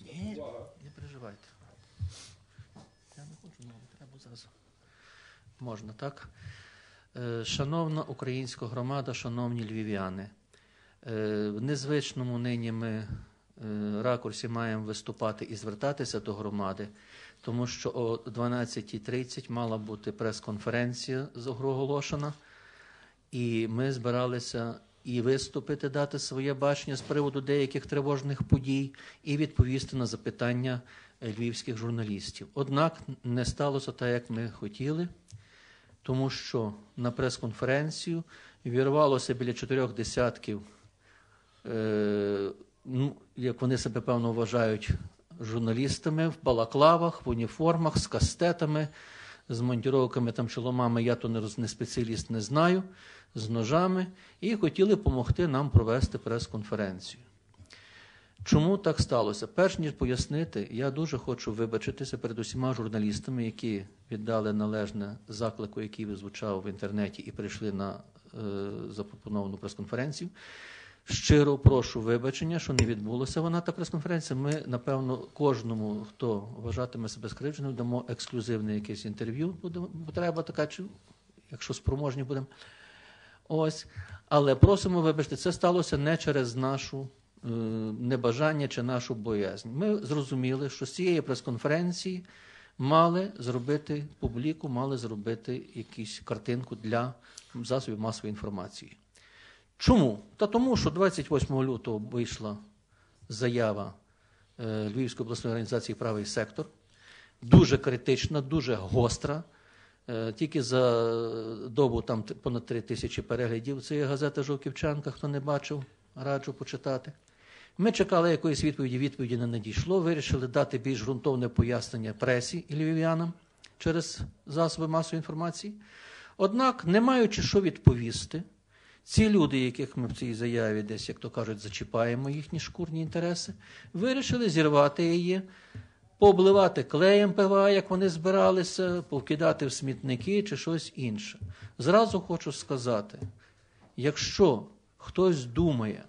Ні, не переживайте. Я не хочу, ну, треба зараз. Можна, так? Е, Шановна українська громада, шановні львів'яни, е, в незвичному нині ми е, ракурсі маємо виступати і звертатися до громади, тому що о 12.30 мала бути прес-конференція оголошена, і ми збиралися і виступити, дати своє бачення з приводу деяких тривожних подій, і відповісти на запитання е, львівських журналістів. Однак не сталося так, як ми хотіли тому що на прес-конференцію вірвалося біля чотирьох десятків, е, ну, як вони себе певно вважають, журналістами в балаклавах, в уніформах, з кастетами, з монтіровками, там шоломами, я то не, не спеціаліст не знаю, з ножами, і хотіли допомогти нам провести прес-конференцію. Чому так сталося? Перш ніж пояснити, я дуже хочу вибачитися перед усіма журналістами, які віддали належне заклику, який звучав в інтернеті, і прийшли на е, запропоновану прес-конференцію. Щиро прошу вибачення, що не відбулося вона та прес-конференція. Ми, напевно, кожному, хто вважатиме себе скривдженим, дамо ексклюзивне якесь інтерв'ю. Буде потреба така, чи якщо спроможні будемо. Ось. Але просимо вибачте, це сталося не через нашу е, небажання чи нашу боязнь. Ми зрозуміли, що з цієї прес-конференції мали зробити публіку, мали зробити якусь картинку для засобів масової інформації. Чому? Та тому, що 28 лютого вийшла заява е, Львівської обласної організації Правий сектор, дуже критична, дуже гостра. Е, Тільки за добу там понад три тисячі переглядів. Це є газета Жовківчанка, хто не бачив, раджу почитати. Ми чекали якоїсь відповіді, відповіді не надійшло. Вирішили дати більш ґрунтовне пояснення пресі і львів'янам через засоби масової інформації. Однак, не маючи що відповісти, ці люди, яких ми в цій заяві десь, як то кажуть, зачіпаємо їхні шкурні інтереси, вирішили зірвати її, пообливати клеєм ПВА, як вони збиралися, повкидати в смітники чи щось інше. Зразу хочу сказати: якщо хтось думає,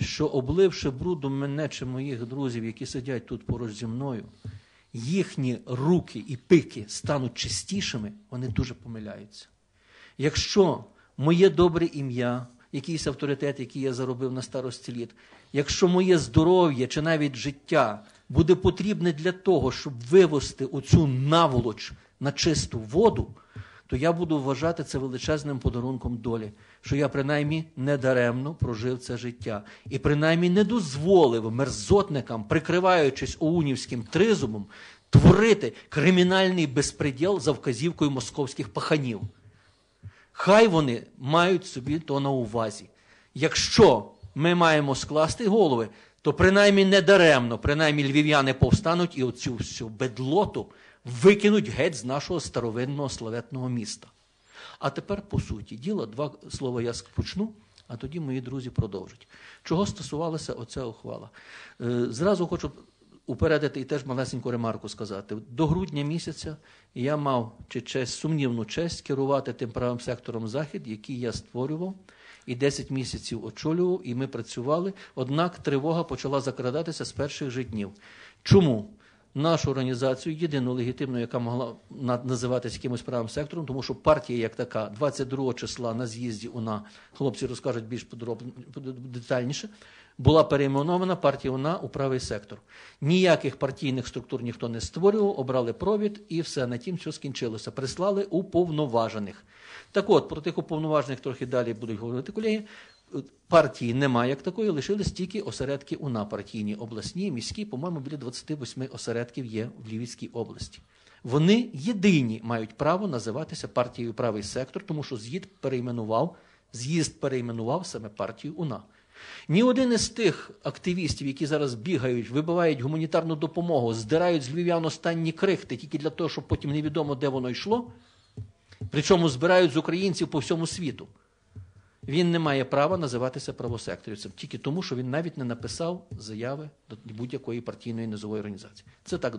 що обливши брудом мене чи моїх друзів, які сидять тут поруч зі мною, їхні руки і пики стануть чистішими, вони дуже помиляються. Якщо моє добре ім'я, якийсь авторитет, який я заробив на старості літ, якщо моє здоров'я чи навіть життя буде потрібне для того, щоб вивести оцю наволоч на чисту воду, то я буду вважати це величезним подарунком долі, що я принаймні недаремно прожив це життя і принаймні не дозволив мерзотникам, прикриваючись оунівським тризумом, творити кримінальний безпреділ за вказівкою московських паханів. Хай вони мають собі то на увазі. Якщо ми маємо скласти голови, то принаймні не даремно, принаймні львів'яни повстануть і оцю всю бедлоту викинуть геть з нашого старовинного славетного міста. А тепер, по суті, діла, два слова я почну, а тоді мої друзі продовжать. Чого стосувалася оця ухвала? Е, Зразу хочу упередити і теж малесеньку ремарку сказати. До грудня місяця я мав чи честь, сумнівну честь керувати тим правим сектором Захід, який я створював. І 10 місяців очолював, і ми працювали. Однак тривога почала закрадатися з перших же днів. Чому? Нашу організацію, єдину легітимну, яка могла називатися якимось правим сектором, тому що партія як така 22 числа на з'їзді УНА, хлопці розкажуть більш подробно детальніше, була перейменована партія УНА у правий сектор. Ніяких партійних структур ніхто не створював, обрали провід і все на тім все скінчилося. Прислали уповноважених. Так от, про тих уповноважених трохи далі будуть говорити колеги. Партії немає як такої, лишились тільки осередки УНА партійні, обласні, міські, по-моєму, біля 28 осередків є в Львівській області. Вони єдині мають право називатися партією правий сектор, тому що з'їзд перейменував, з'їзд перейменував саме партію УНА. Ні один із тих активістів, які зараз бігають, вибивають гуманітарну допомогу, здирають з львів'ян останні крихти тільки для того, щоб потім невідомо, де воно йшло, причому збирають з українців по всьому світу. Він не має права називатися правосекторівцем тільки тому, що він навіть не написав заяви до будь-якої партійної низової організації. Це так.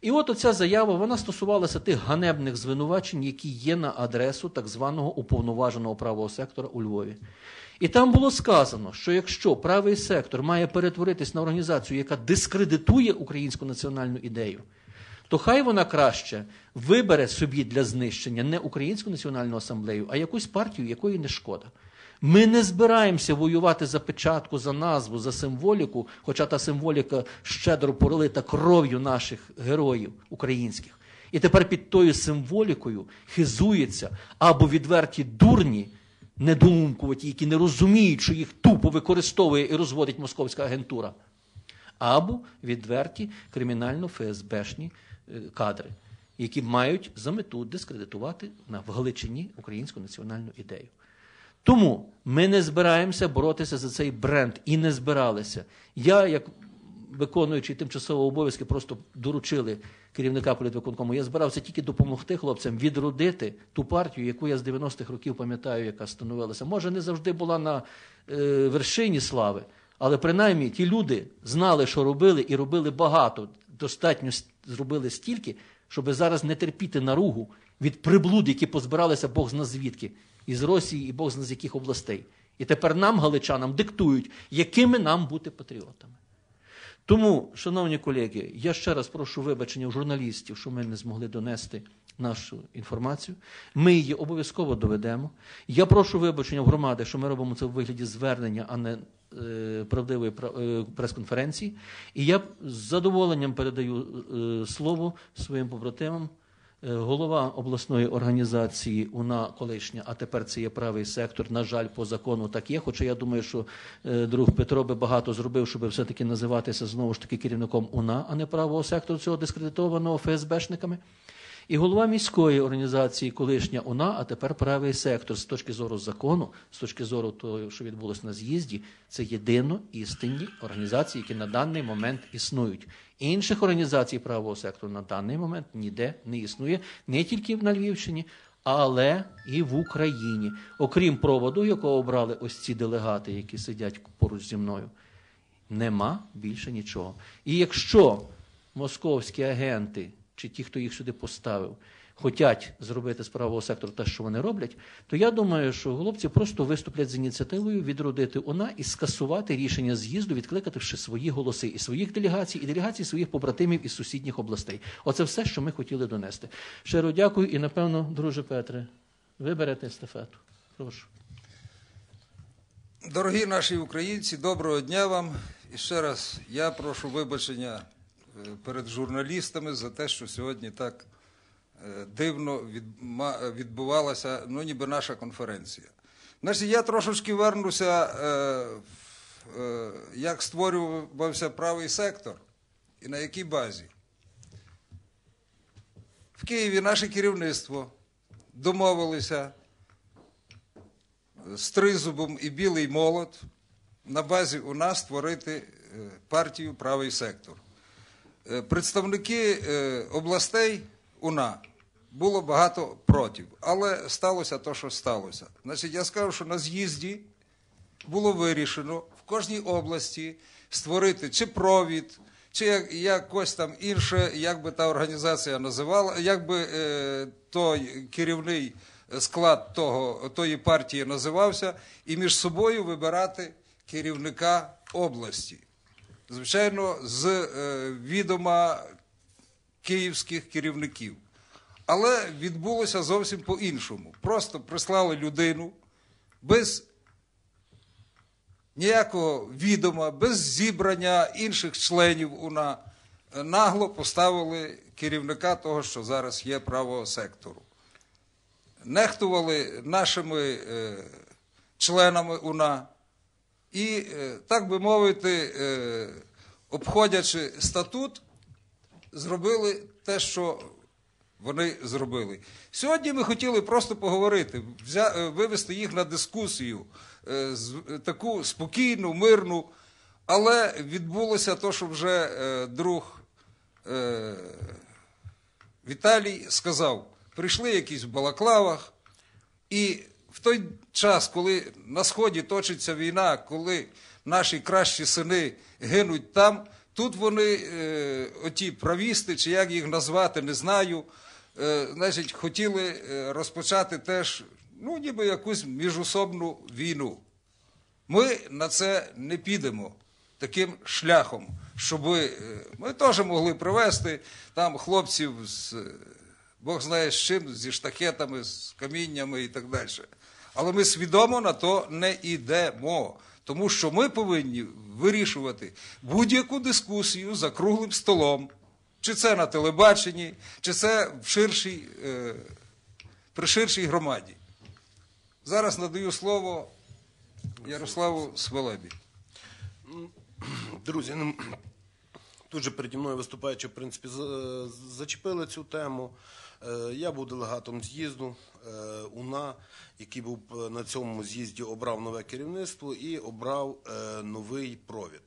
І от оця заява вона стосувалася тих ганебних звинувачень, які є на адресу так званого уповноваженого правого сектора у Львові. І там було сказано, що якщо правий сектор має перетворитись на організацію, яка дискредитує українську національну ідею, то хай вона краще вибере собі для знищення не Українську національну асамблею, а якусь партію, якої не шкода. Ми не збираємося воювати за печатку, за назву, за символіку, хоча та символіка щедро пролита кров'ю наших героїв українських. І тепер під тою символікою хизується або відверті дурні, недоумкуваті, які не розуміють, що їх тупо використовує і розводить московська агентура, або відверті кримінально-ФСБшні е, кадри, які мають за мету дискредитувати на Галичині українську національну ідею. Тому ми не збираємося боротися за цей бренд і не збиралися. Я, як виконуючий тимчасово обов'язки, просто доручили керівника політвиконкому. Я збирався тільки допомогти хлопцям відродити ту партію, яку я з 90-х років пам'ятаю, яка становилася. Може, не завжди була на е, вершині слави, але принаймні ті люди знали, що робили, і робили багато. Достатньо зробили стільки, щоб зараз не терпіти наругу від приблуд, які позбиралися Бог зна звідки, із Росії і Бог зна з яких областей. І тепер нам, галичанам, диктують, якими нам бути патріотами. Тому, шановні колеги, я ще раз прошу вибачення у журналістів, що ми не змогли донести нашу інформацію. Ми її обов'язково доведемо. Я прошу вибачення в громади, що ми робимо це в вигляді звернення, а не е, правдивої пра- е, прес-конференції. І я з задоволенням передаю е, слово своїм побратимам. Е, Голова обласної організації УНА колишня, а тепер це є правий сектор. На жаль, по закону так є. Хоча я думаю, що е, друг Петро би багато зробив, щоб все-таки називатися знову ж таки керівником УНА, а не правого сектору цього дискредитованого ФСБшниками. І голова міської організації, колишня УНА, а тепер правий сектор з точки зору закону, з точки зору того, що відбулося на з'їзді, це єдино істинні організації, які на даний момент існують. Інших організацій правого сектору на даний момент ніде не існує, не тільки на Львівщині, але і в Україні, окрім проводу, якого обрали ось ці делегати, які сидять поруч зі мною. Нема більше нічого. І якщо московські агенти чи ті, хто їх сюди поставив, хочуть зробити з правого сектору те, що вони роблять, то я думаю, що голубці просто виступлять з ініціативою відродити ОНА і скасувати рішення з'їзду, відкликати ще свої голоси і своїх делегацій, і делегацій своїх побратимів із сусідніх областей. Оце все, що ми хотіли донести. Щиро дякую і, напевно, друже Петре, ви берете естафету. Прошу. Дорогі наші українці, доброго дня вам. І ще раз я прошу вибачення перед журналістами за те, що сьогодні так е, дивно відбувалася, ну ніби наша конференція. Значить, я трошечки вернуся, е, е, як створювався правий сектор і на якій базі. В Києві наше керівництво домовилися з тризубом і білий молот на базі у нас створити партію Правий сектор. Е, Представники е, областей УНА було багато проти, але сталося те, що сталося. Значить, я скажу, що на з'їзді було вирішено в кожній області створити чи провід, чи як, якось там інше, як би та організація називала, як би е, той керівний склад того, тої партії називався, і між собою вибирати керівника області. Звичайно, з е, відома київських керівників. Але відбулося зовсім по-іншому. Просто прислали людину без ніякого відома, без зібрання інших членів УНА, е, нагло поставили керівника того, що зараз є правого сектору. Нехтували нашими е, членами УНА і, е, так би мовити, е, обходячи статут, зробили те, що вони зробили. Сьогодні ми хотіли просто поговорити, е, вивести їх на дискусію, таку спокійну, мирну, але відбулося те, що вже друг Віталій сказав: прийшли якісь в балаклавах, і в той час, коли на сході точиться війна, коли наші кращі сини гинуть там, тут вони, е, оті правісти, чи як їх назвати, не знаю, е, значить, хотіли е, розпочати теж, ну, ніби якусь міжособну війну. Ми на це не підемо таким шляхом, щоб е, ми теж могли привезти там хлопців з е, Бог знає з чим, зі штахетами, з каміннями і так далі. Але ми свідомо на то не йдемо. Тому що ми повинні вирішувати будь-яку дискусію за круглим столом, чи це на телебаченні, чи це в ширшій, е, при ширшій громаді. Зараз надаю слово Ярославу Свалебі. Друзі, ну, тут же переді мною виступаючи, в принципі, за- зачепили цю тему. Е, Я був делегатом з'їзду е, УНА, який був е, на цьому з'їзді обрав нове керівництво і обрав е, новий провід.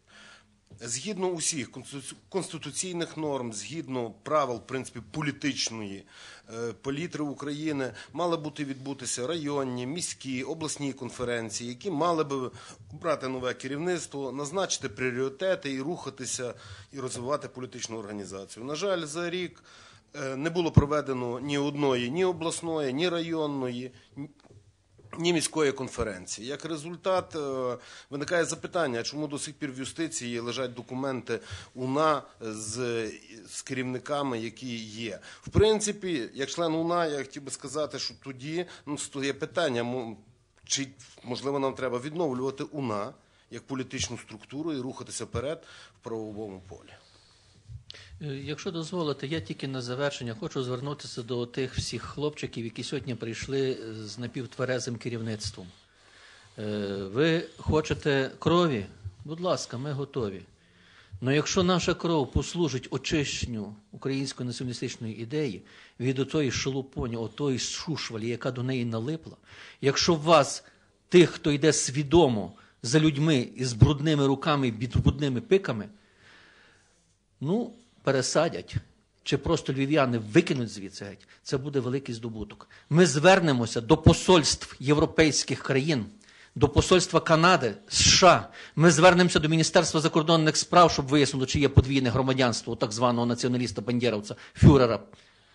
Згідно усіх конститу- конституційних норм, згідно правил, в принципі, політичної е, палітри України, мали бути відбутися районні, міські, обласні конференції, які мали би обрати нове керівництво, назначити пріоритети і рухатися і розвивати політичну організацію. На жаль, за рік е, не було проведено ні одної, ні обласної, ні районної, ні- міської конференції. Як результат е, виникає запитання, чому до сих пір в юстиції лежать документи УНА з, з керівниками, які є. В принципі, як член УНА, я хотів би сказати, що тоді ну, є питання, чи можливо нам треба відновлювати УНА як політичну структуру і рухатися вперед в правовому полі. Е, Якщо дозволите, я тільки на завершення хочу звернутися до тих всіх хлопчиків, які сьогодні прийшли з напівтверезим керівництвом. Е, Ви хочете крові? Будь ласка, ми готові. Але якщо наша кров послужить очищенню української націоналістичної ідеї від отої шелупоні, отої шушвалі, яка до неї налипла, якщо вас, тих, хто йде свідомо за людьми із брудними руками і брудними пиками, ну, пересадять, чи просто львів'яни викинуть звідси геть, це буде великий здобуток. Ми звернемося до посольств європейських країн, до посольства Канади, США. Ми звернемося до Міністерства закордонних справ, щоб вияснило, чи є подвійне громадянство у так званого націоналіста бандєровця Фюрера,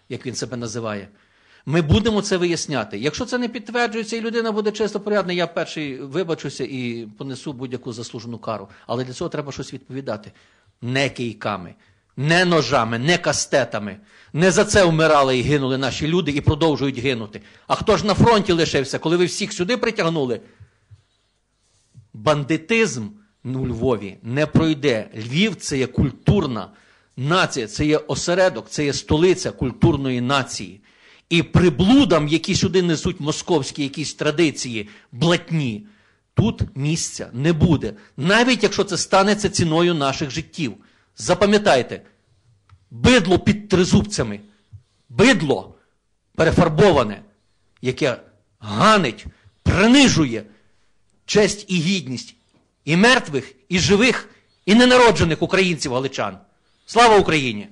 як він себе називає. Ми будемо це виясняти. Якщо це не підтверджується, і людина буде чисто порядна, я перший вибачуся і понесу будь-яку заслужену кару. Але для цього треба щось відповідати. Не кийками, не ножами, не кастетами. Не за це вмирали і гинули наші люди і продовжують гинути. А хто ж на фронті лишився, коли ви всіх сюди притягнули? Бандитизм у Львові не пройде. Львів це є культурна нація, це є осередок, це є столиця культурної нації. І приблудам, які сюди несуть московські якісь традиції, блатні, тут місця не буде. Навіть якщо це станеться ціною наших життів. Запам'ятайте, бидло під тризубцями, бидло перефарбоване, яке ганить, принижує честь і гідність і мертвих, і живих, і ненароджених українців галичан. Слава Україні!